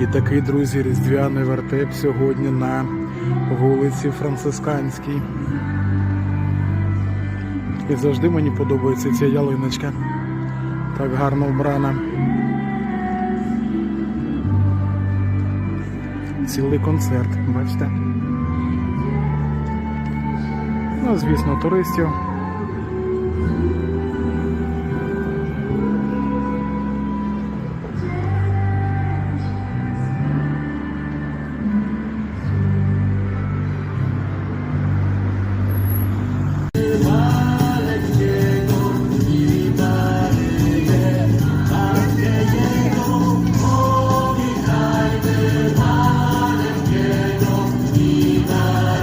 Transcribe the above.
І такий, друзі, різдвяний вертеп сьогодні на вулиці Францисканській. І завжди мені подобається ця ялиночка. Так гарно вбрана. Цілий концерт, бачите? Ну, звісно, туристів love.